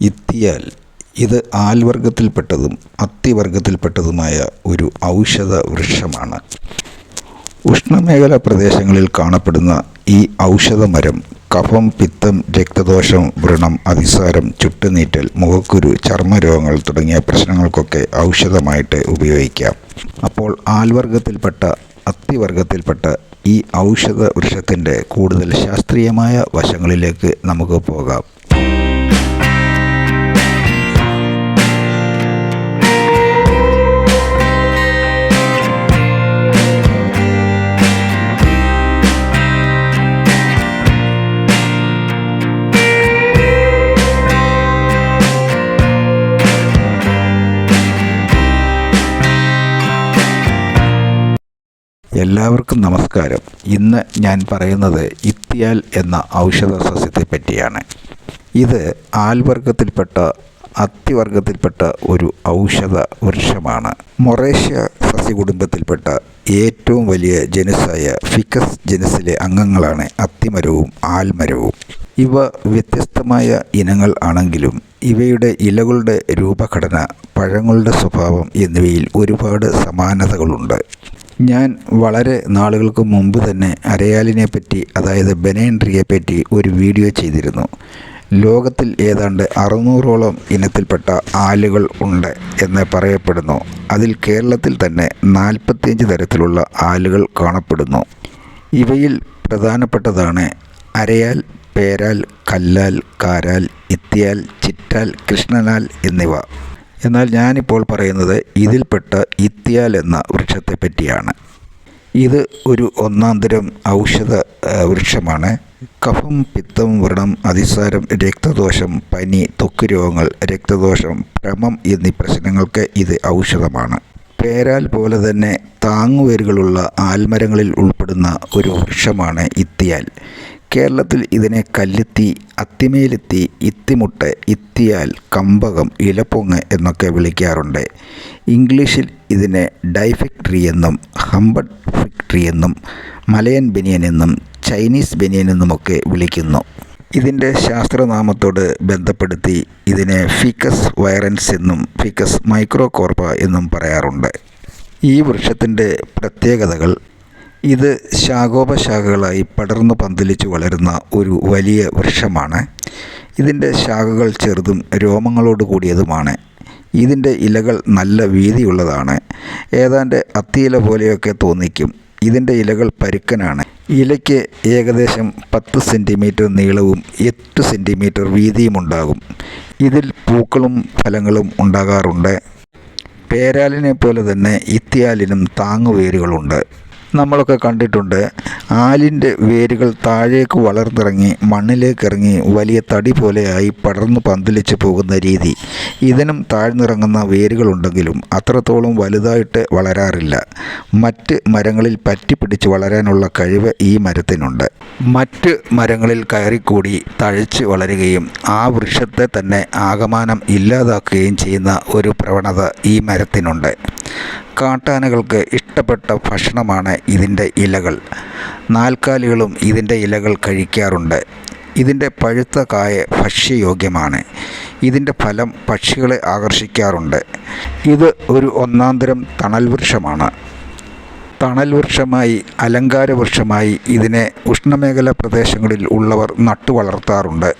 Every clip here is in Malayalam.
ഇത്തിയാൽ ഇത് ആൽവർഗത്തിൽപ്പെട്ടതും അത്തിവർഗത്തിൽപ്പെട്ടതുമായ ഒരു ഔഷധ വൃക്ഷമാണ് ഉഷ്ണമേഖലാ പ്രദേശങ്ങളിൽ കാണപ്പെടുന്ന ഈ ഔഷധമരം കഫം പിത്തം രക്തദോഷം വ്രണം അതിസാരം ചുട്ടുനീറ്റൽ മുഖക്കുരു ചർമ്മരോഗങ്ങൾ തുടങ്ങിയ പ്രശ്നങ്ങൾക്കൊക്കെ ഔഷധമായിട്ട് ഉപയോഗിക്കാം. അപ്പോൾ ആൽവർഗത്തിൽപ്പെട്ട അത്തിവർഗത്തിൽപ്പെട്ട ഈ ഔഷധ വൃക്ഷത്തിന്റെ കൂടുതൽ ശാസ്ത്രീയമായ വശങ്ങളിലേക്ക് നമുക്ക് പോകാം. എല്ലാവർക്കും നമസ്കാരം. ഇന്ന് ഞാൻ പറയുന്നത് ഇത്തിയാൽ എന്ന ഔഷധ സസ്യത്തെ പറ്റിയാണ്. ഇത് ആൽവർഗത്തിൽപ്പെട്ട അത്തിവർഗത്തിൽപ്പെട്ട ഒരു ഔഷധ വൃക്ഷമാണ്. മൊറേഷ്യ സസ്യകുടുംബത്തിൽപ്പെട്ട ഏറ്റവും വലിയ ജനുസായ ഫിക്കസ് ജനുസിലെ അംഗങ്ങളാണ് അത്തിമരവും ആൽമരവും. ഇവ വ്യത്യസ്തമായ ഇനങ്ങൾ ആണെങ്കിലും ഇവയുടെ ഇലകളുടെ രൂപഘടന പഴങ്ങളുടെ സ്വഭാവം എന്നിവയിൽ ഒരുപാട് സമാനതകളുണ്ട്. ഞാൻ വളരെ നാളുകൾക്ക് മുമ്പ് തന്നെ അരയാലിനെ പറ്റി അതായത് ബനേൻട്രിയെ പറ്റി ഒരു വീഡിയോ ചെയ്തിരുന്നു. ലോകത്തിൽ ഏതാണ്ട് അറുന്നൂറോളം ഇനത്തിൽപ്പെട്ട ആലുകൾ ഉണ്ട് എന്ന് പറയപ്പെടുന്നു. അതിൽ കേരളത്തിൽ തന്നെ നാൽപ്പത്തിയഞ്ച് തരത്തിലുള്ള ആലുകൾ കാണപ്പെടുന്നു. ഇവയിൽ പ്രധാനപ്പെട്ടതാണ് അരയാൽ പേരാൽ കല്ലാൽ കാരാൽ ഇത്തിയാൽ ചിറ്റാൽ കൃഷ്ണനാൽ എന്നിവ. എന്നാൽ ഞാനിപ്പോൾ പറയുന്നത് ഇതിൽപ്പെട്ട ഇത്യാൽ എന്ന വൃക്ഷത്തെ പറ്റിയാണ് ഇത് ഒരു ഒന്നാന്തരം ഔഷധ വൃക്ഷമാണ്. കഫം പിത്തം വ്രണം അതിസാരം രക്തദോഷം പനി ത്വക്ക് രോഗങ്ങൾ രക്തദോഷം ഭ്രമം എന്നീ പ്രശ്നങ്ങൾക്ക് ഇത് ഔഷധമാണ്. പേരാൽ പോലെ തന്നെ താങ്ങുവേരുകളുള്ള ആൽമരങ്ങളിൽ ഉൾപ്പെടുന്ന ഒരു വൃക്ഷമാണ് ഇത്തിയാൽ കേരളത്തിൽ ഇതിനെ കല്ലെത്തി അത്തിമേലെത്തി ഇത്തിമുട്ട് ഇത്തിയാൽ കമ്പകം ഇലപ്പൊങ്ങ് എന്നൊക്കെ വിളിക്കാറുണ്ട്. ഇംഗ്ലീഷിൽ ഇതിനെ ഡൈഫിക്ട്രി എന്നും ഹംബഡ് ഫിക്ട്രി എന്നും മലയൻ ബനിയൻ എന്നും ചൈനീസ് ബനിയൻ എന്നുമൊക്കെ വിളിക്കുന്നു. ഇതിന്റെ ശാസ്ത്രനാമത്തോട് ബന്ധപ്പെടുത്തി ഇതിനെ ഫിക്കസ് വൈറൻസ് എന്നും ഫിക്കസ് മൈക്രോകോർപ്പ എന്നും പറയാറുണ്ട്. ഈ വൃക്ഷത്തിന്റെ പ്രത്യേകതകൾ ഇത് ശാഖോപശാഖകളായി പടർന്നു പന്തലിച്ചു വളരുന്ന ഒരു വലിയ വൃക്ഷമാണ്. ഇതിന്റെ ശാഖകൾ ചെറുതും രോമങ്ങളോട് കൂടിയതുമാണ്. ഇതിന്റെ ഇലകൾ നല്ല വീതിയുള്ളതാണ്. ഏതാണ്ട് അത്തിയില പോലെയൊക്കെ തോന്നിക്കും. ഇതിന്റെ ഇലകൾ പരുക്കനാണ്. ഇലയ്ക്ക് ഏകദേശം പത്ത് സെന്റിമീറ്റർ നീളവും എട്ട് സെന്റിമീറ്റർ വീതിയും ഉണ്ടാകും ഇതിൽ പൂക്കളും ഫലങ്ങളും ഉണ്ടാകാറുണ്ട്. പേരാലിനെ പോലെ തന്നെ ഇത്തിയാലിനും താങ്ങുവേരുകളുണ്ട്. നമ്മളൊക്കെ കണ്ടിട്ടുണ്ട്. ആലിന്റെ വേരുകൾ താഴേക്ക് വളർന്നിറങ്ങി മണ്ണിലേക്ക് ഇറങ്ങി വലിയ തടി പോലെയായി പടർന്നു പന്തലിച്ച് പോകുന്ന രീതി. ഇതിനും താഴ്ന്നിറങ്ങുന്ന വേരുകളുണ്ടെങ്കിലും അത്രത്തോളം വലുതായിട്ട് വളരാറില്ല. മറ്റ് മരങ്ങളിൽ പറ്റിപ്പിടിച്ച് വളരാനുള്ള കഴിവ് ഈ മരത്തിനുണ്ട്. മറ്റ് മരങ്ങളിൽ കയറിക്കൂടി തഴച്ച് വളരുകയും ആ വൃക്ഷത്തെ തന്നെ ആകമാനം ഇല്ലാതാക്കുകയും ചെയ്യുന്ന ഒരു പ്രവണത ഈ മരത്തിനുണ്ട്. കാട്ടാനകൾക്ക് ഇഷ്ടപ്പെട്ട ഭക്ഷണമാണ് ഇതിന്റെ ഇലകൾ. നാൽക്കാലികളും ഇതിന്റെ ഇലകൾ കഴിക്കാറുണ്ട്. ഇതിന്റെ പഴുത്ത കായ ഭക്ഷ്യയോഗ്യമാണ്. ഇതിന്റെ ഫലം പക്ഷികളെ ആകർഷിക്കാറുണ്ട്. ഇത് ഒരു ഒന്നാന്തരം തണൽ വൃക്ഷമാണ് തണൽ വൃക്ഷമായി അലങ്കാര വൃക്ഷമായി ഇതിനെ ഉഷ്ണമേഖല പ്രദേശങ്ങളിൽ ഉള്ളവർ നട്ടു വളർത്താറുണ്ട്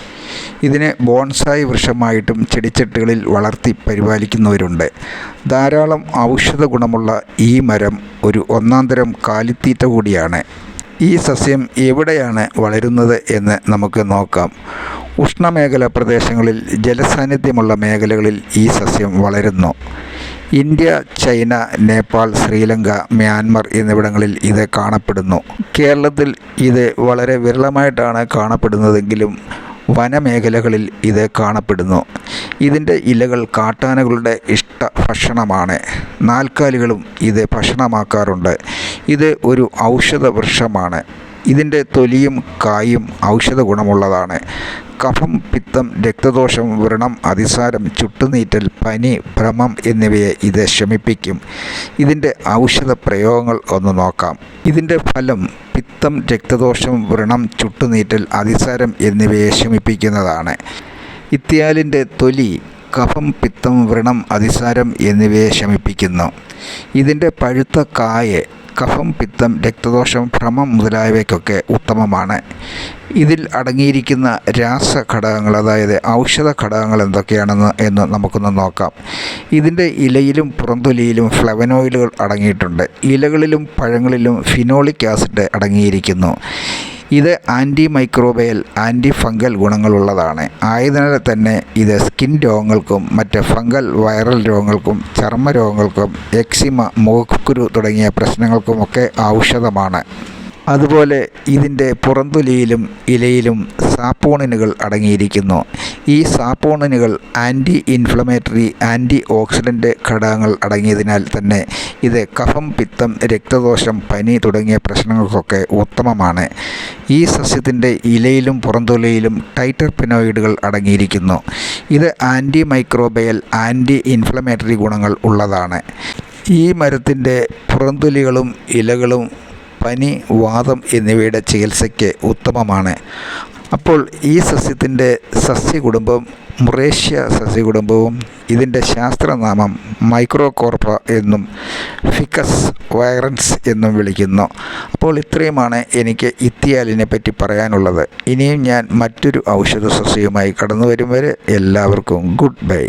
ഇതിനെ ബോൺസായി വൃക്ഷമായിട്ടും ചെടിച്ചട്ടികളിൽ വളർത്തി പരിപാലിക്കുന്നവരുണ്ട്. ധാരാളം ഔഷധ ഗുണമുള്ള ഈ മരം ഒരു ഒന്നാന്തരം കാലിത്തീറ്റ കൂടിയാണ്. ഈ സസ്യം എവിടെയാണ് വളരുന്നത് എന്ന് നമുക്ക് നോക്കാം. ഉഷ്ണമേഖല പ്രദേശങ്ങളിൽ ജലസാന്നിധ്യമുള്ള മേഖലകളിൽ ഈ സസ്യം വളരുന്നു. India China Nepal Sri Lanka Myanmar എന്നിവിടങ്ങളിൽ ഇത് കാണപ്പെടുന്നു. കേരളത്തിൽ ഇത് വളരെ വിരളമായിട്ടാണ് കാണപ്പെടുന്നതെങ്കിലും വനമേഖലകളിൽ ഇത് കാണപ്പെടുന്നു. ഇതിന്റെ ഇലകൾ കാട്ടാനകളുടെ ഇഷ്ട ഭക്ഷണമാണ്. നാൽക്കാലികളും ഇത് ഭക്ഷണമാക്കാറുണ്ട്. ഇത് ഒരു ഔഷധ വൃക്ഷമാണ് ഇതിന്റെ തൊലിയും കായും ഔഷധ ഗുണമുള്ളതാണ്. കഫം പിത്തം രക്തദോഷം വ്രണം അതിസാരം ചുട്ടുനീറ്റൽ പനി ഭ്രമം എന്നിവയെ ഇത് ശമിപ്പിക്കും. ഇതിന്റെ ഔഷധ പ്രയോഗങ്ങൾ ഒന്ന് നോക്കാം. ഇതിന്റെ ഫലം പിത്തം രക്തദോഷം വ്രണം ചുട്ടുനീറ്റൽ അതിസാരം എന്നിവയെ ശമിപ്പിക്കുന്നതാണ്. ഇത്തിയാലിന്റെ തൊലി കഫം പിത്തം വ്രണം അതിസാരം എന്നിവയെ ശമിപ്പിക്കുന്നു. ഇതിന്റെ പഴുത്ത കായ് കഫം പിത്തം രക്തദോഷം ഭ്രമം മുതലായവയ്ക്കൊക്കെ ഉത്തമമാണ്. ഇതിൽ അടങ്ങിയിരിക്കുന്ന രാസ ഘടകങ്ങൾ അതായത് ഔഷധ ഘടകങ്ങൾ എന്തൊക്കെയാണെന്ന് എന്ന് നമുക്കൊന്ന് നോക്കാം. ഇതിന്റെ ഇലയിലും പുറന്തൊലിയിലും ഫ്ലവനോയിലുകൾ അടങ്ങിയിട്ടുണ്ട്. ഇലകളിലും പഴങ്ങളിലും ഫിനോളിക് ആസിഡ് അടങ്ങിയിരിക്കുന്നു. ഇത് ആന്റി മൈക്രോബയൽ ആന്റി ഫംഗൽ ഗുണങ്ങളുള്ളതാണ്. ആയതിനാൽ തന്നെ ഇത് സ്കിൻ രോഗങ്ങൾക്കും മറ്റ് ഫംഗൽ വൈറൽ രോഗങ്ങൾക്കും ചർമ്മ രോഗങ്ങൾക്കും എക്സിമ മുഖക്കുരു തുടങ്ങിയ പ്രശ്നങ്ങൾക്കുമൊക്കെ ഔഷധമാണ്. അതുപോലെ ഇതിന്റെ പുറന്തൊലിയിലും ഇലയിലും സാപ്പോണിനുകൾ അടങ്ങിയിരിക്കുന്നു. ഈ സാപ്പോണിനുകൾ ആന്റി ഇൻഫ്ലമേറ്ററി ആന്റി ഓക്സിഡന്റ് ഘടകങ്ങൾ അടങ്ങിയതിനാൽ തന്നെ ഇത് കഫം പിത്തം രക്തദോഷം പനി തുടങ്ങിയ പ്രശ്നങ്ങൾക്കൊക്കെ ഉത്തമമാണ്. ഈ സസ്യത്തിന്റെ ഇലയിലും പുറന്തൊലയിലും ടൈറ്റർപിനോയിഡുകൾ അടങ്ങിയിരിക്കുന്നു. ഇത് ആന്റി മൈക്രോബയൽ ആന്റി ഇൻഫ്ലമേറ്ററി ഗുണങ്ങൾ ഉള്ളതാണ്. ഈ മരത്തിന്റെ പുറന്തൊലികളും ഇലകളും പനി വാദം എന്നിവയുടെ ചികിത്സയ്ക്ക് ഉത്തമമാണ്. അപ്പോൾ ഈ സസ്യത്തിന്റെ സസ്യകുടുംബം മുറേഷ്യ സസ്യകുടുംബവും ഇതിന്റെ ശാസ്ത്രനാമം മൈക്രോകോർപ്പ എന്നും ഫിക്കസ് വൈറൻസ് എന്നും വിളിക്കുന്നു. അപ്പോൾ ഇത്രയുമാണ് എനിക്ക് ഇത്തിയാലിനെ പറ്റി പറയാനുള്ളത്. ഇനിയും ഞാൻ മറ്റൊരു ഔഷധ സസ്യവുമായി കടന്നു വരും വരെ എല്ലാവർക്കും ഗുഡ് ബൈ.